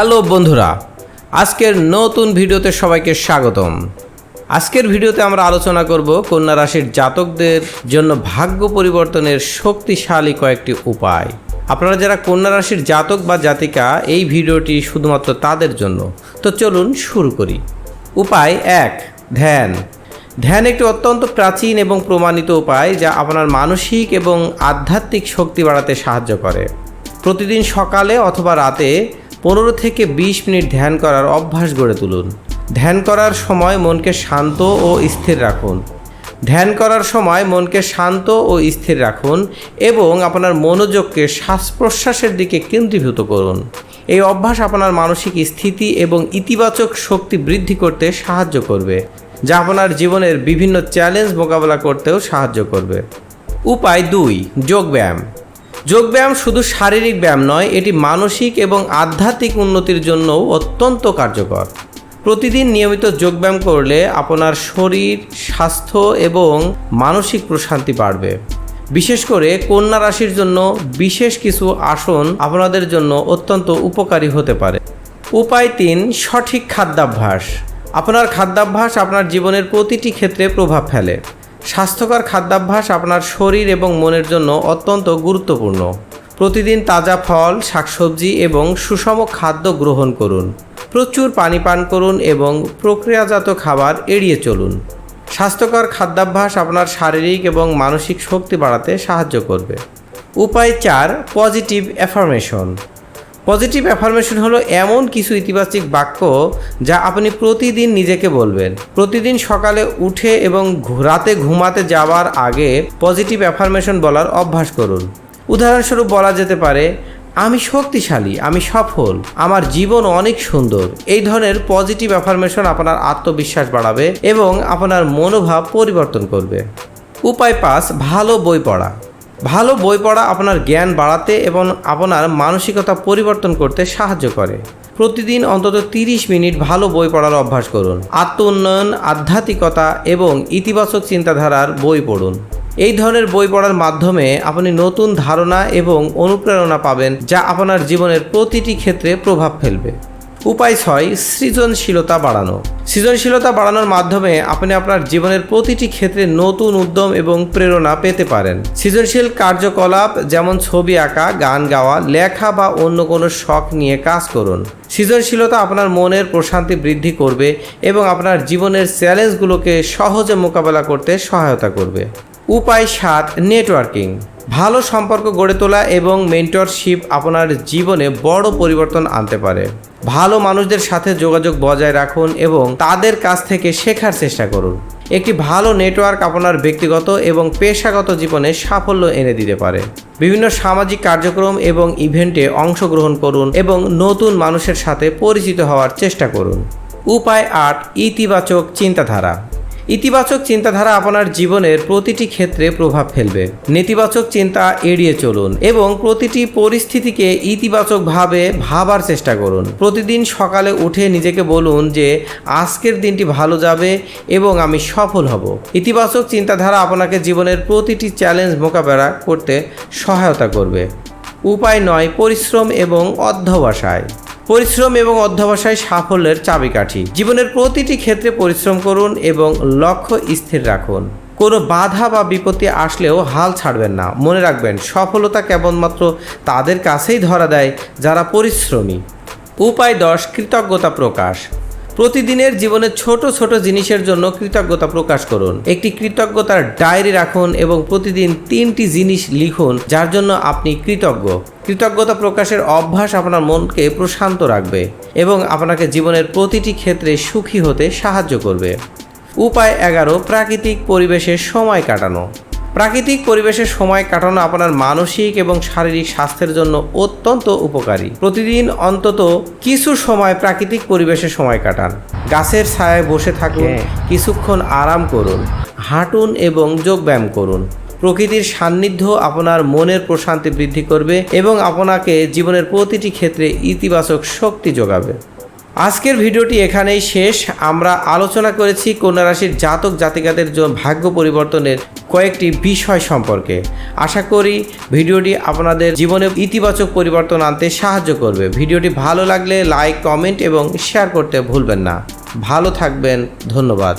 Hello বন্ধুরা, আজকের নতুন ভিডিওতে সবাইকে স্বাগতম। আজকের ভিডিওতে আমরা আলোচনা করব কন্যা রাশির জাতকদের জন্য ভাগ্য পরিবর্তনের শক্তিশালী কয়েকটি উপায়। আপনারা যারা কন্যা রাশির জাতক বা জাতিকা, এই ভিডিওটি শুধুমাত্র তাদের জন্য। তো চলুন শুরু করি। উপায় এক, ধ্যান। ধ্যান একটি অত্যন্ত প্রাচীন এবং প্রমাণিত উপায় যা আপনার মানসিক এবং আধ্যাত্মিক শক্তি বাড়াতে সাহায্য করে। প্রতিদিন সকালে অথবা রাতে পনেরো থেকে বিশ মিনিট ধ্যান করার অভ্যাস গড়ে তুলুন। ধ্যান করার সময় মনকে শান্ত ও স্থির রাখুন। ধ্যান করার সময় মনকে শান্ত ও স্থির রাখুন এবং আপনার মনোযোগকে শ্বাস প্রশ্বাসের দিকে কেন্দ্রীভূত করুন। এই অভ্যাস আপনার মানসিক স্থিতি এবং ইতিবাচক শক্তি বৃদ্ধি করতে সাহায্য করবে, যা আপনার জীবনের বিভিন্ন চ্যালেঞ্জ মোকাবেলা করতেও সাহায্য করবে। উপায় দুই যোগব্যায়াম যোগব্যায়াম শুধু শারীরিক ব্যায়াম নয়, এটি মানসিক এবং আধ্যাত্মিক উন্নতির জন্যও অত্যন্ত কার্যকর। প্রতিদিন নিয়মিত যোগব্যায়াম করলে আপনার শরীর, স্বাস্থ্য এবং মানসিক প্রশান্তি বাড়বে। বিশেষ করে কন্যা রাশির জন্য বিশেষ কিছু আসন আপনাদের জন্য অত্যন্ত উপকারী হতে পারে। উপায় তিন, সঠিক খাদ্যাভ্যাস। আপনার খাদ্যাভ্যাস আপনার জীবনের প্রতিটি ক্ষেত্রে প্রভাব ফেলে। স্বাস্থ্যকর খাদ্যাভ্যাস আপনার শরীর এবং মনের জন্য অত্যন্ত গুরুত্বপূর্ণ। প্রতিদিন তাজা ফল, শাকসবজি এবং সুষম খাদ্য গ্রহণ করুন। প্রচুর পানি পান করুন এবং প্রক্রিয়াজাত খাবার এড়িয়ে চলুন। স্বাস্থ্যকর খাদ্যাভ্যাস আপনার শারীরিক এবং মানসিক শক্তি বাড়াতে সাহায্য করবে। উপায় চার, পজিটিভ অ্যাফার্মেশন। পজিটিভ অ্যাফার্মেশন হলো এমন কিছু ইতিবাচক বাক্য যা আপনি প্রতিদিন নিজেকে বলবেন। প্রতিদিন সকালে উঠে এবং রাতে ঘুমাতে যাওয়ার আগে পজিটিভ অ্যাফার্মেশন বলার অভ্যাস করুন। উদাহরণস্বরূপ বলা যেতে পারে, আমি শক্তিশালী, আমি সফল, আমার জীবন অনেক সুন্দর। এই ধরনের পজিটিভ অ্যাফার্মেশন আপনার আত্মবিশ্বাস বাড়াবে এবং আপনার মনোভাব পরিবর্তন করবে। উপায় পাঁচ, ভালো বই পড়া। ভালো বই পড়া আপনার জ্ঞান বাড়াতে এবং আপনার মানসিকতা পরিবর্তন করতে সাহায্য করে। প্রতিদিন অন্তত তিরিশ মিনিট ভালো বই পড়ার অভ্যাস করুন। আত্ম উন্নয়ন আধ্যাত্মিকতা এবং ইতিবাচক চিন্তাধারার বই পড়ুন। এই ধরনের বই পড়ার মাধ্যমে আপনি নতুন ধারণা এবং অনুপ্রেরণা পাবেন যা আপনার জীবনের প্রতিটি ক্ষেত্রে প্রভাব ফেলবে। উপায় ছয়, সৃজনশীলতা বাড়ানো। সৃজনশীলতা বাড়ানোর মাধ্যমে আপনি আপনার জীবনের প্রতিটি ক্ষেত্রে নতুন উদ্যম এবং প্রেরণা পেতে পারেন। সৃজনশীল কার্যকলাপ যেমন ছবি আঁকা, গান গাওয়া, লেখা বা অন্য কোনো শখ নিয়ে কাজ করুন। সৃজনশীলতা আপনার মনের প্রশান্তি বৃদ্ধি করবে এবং আপনার জীবনের চ্যালেঞ্জগুলোকে সহজে মোকাবেলা করতে সহায়তা করবে। উপায় সাত, নেটওয়ার্কিং। ভালো সম্পর্ক গড়ে তোলা এবং মেন্টরশিপ আপনার জীবনে বড় পরিবর্তন আনতে পারে। ভালো মানুষদের সাথে যোগাযোগ বজায় রাখুন এবং তাদের কাছ থেকে শেখার চেষ্টা করুন। একটি ভালো নেটওয়ার্ক আপনার ব্যক্তিগত এবং পেশাগত জীবনে সাফল্য এনে দিতে পারে। বিভিন্ন সামাজিক কার্যক্রম এবং ইভেন্টে অংশগ্রহণ করুন এবং নতুন মানুষের সাথে পরিচিত হওয়ার চেষ্টা করুন। উপায় আট, ইতিবাচক চিন্তাধারা। ইতিবাচক চিন্তাধারা আপনার জীবনের প্রতিটি ক্ষেত্রে প্রভাব ফেলবে। নেতিবাচক চিন্তা এড়িয়ে চলুন এবং প্রতিটি পরিস্থিতিকে ইতিবাচকভাবে ভাবার চেষ্টা করুন। প্রতিদিন সকালে উঠে নিজেকে বলুন যে, আজকের দিনটি ভালো যাবে এবং আমি সফল হব। ইতিবাচক চিন্তাধারা আপনাকে জীবনের প্রতিটি চ্যালেঞ্জ মোকাবেলা করতে সহায়তা করবে। উপায় নয়, পরিশ্রম এবং অধ্যবসায়। পরিশ্রম এবং অধ্যবসায় সাফল্যের চাবিকাঠি। জীবনের প্রতিটি ক্ষেত্রে পরিশ্রম করুন এবং লক্ষ্য স্থির রাখুন। কোনো বাধা বা বিপত্তি আসলেও হাল ছাড়বেন না। মনে রাখবেন, সফলতা কেবলমাত্র তাদের কাছেই ধরা দেয় যারা পরিশ্রমী। উপায় দশ, কৃতজ্ঞতা প্রকাশ। প্রতিদিনের জীবনের ছোট ছোট জিনিসের জন্য কৃতজ্ঞতা প্রকাশ করুন। একটি কৃতজ্ঞতার ডায়েরি রাখুন এবং প্রতিদিন তিনটি জিনিস লিখুন, যার জন্য আপনি কৃতজ্ঞ। কৃতজ্ঞতা প্রকাশের অভ্যাস আপনার মনকে প্রশান্ত রাখবে এবং আপনাকে জীবনের প্রতিটি ক্ষেত্রে সুখী হতে সাহায্য করবে। উপায় এগারো, প্রাকৃতিক পরিবেশে সময় কাটানো। প্রাকৃতিক পরিবেশে সময় কাটানো আপনার মানসিক এবং শারীরিক স্বাস্থ্যের জন্য অত্যন্ত উপকারী। প্রতিদিন অন্তত কিছু সময় প্রাকৃতিক পরিবেশে সময় কাটান। গাছের ছায়ায় বসে থাকুন কিছুক্ষণ আরাম করুন হাঁটুন এবং যোগব্যায়াম করুন। প্রকৃতির সান্নিধ্য আপনার মনের প্রশান্তি বৃদ্ধি করবে এবং আপনাকে জীবনের প্রতিটি ক্ষেত্রে ইতিবাচক শক্তি যোগাবে। আজকের ভিডিওটি এখানেই শেষ। আমরা আলোচনা করেছি কন্যা রাশির জাতক জাতিকাদের জন্য ভাগ্য পরিবর্তনের কয়েকটি বিষয় সম্পর্কে। আশা করি ভিডিওটি আপনাদের জীবনে ইতিবাচক পরিবর্তন আনতে সাহায্য করবে। ভিডিওটি ভালো লাগলে লাইক, কমেন্ট এবং শেয়ার করতে ভুলবেন না। ভালো থাকবেন, ধন্যবাদ।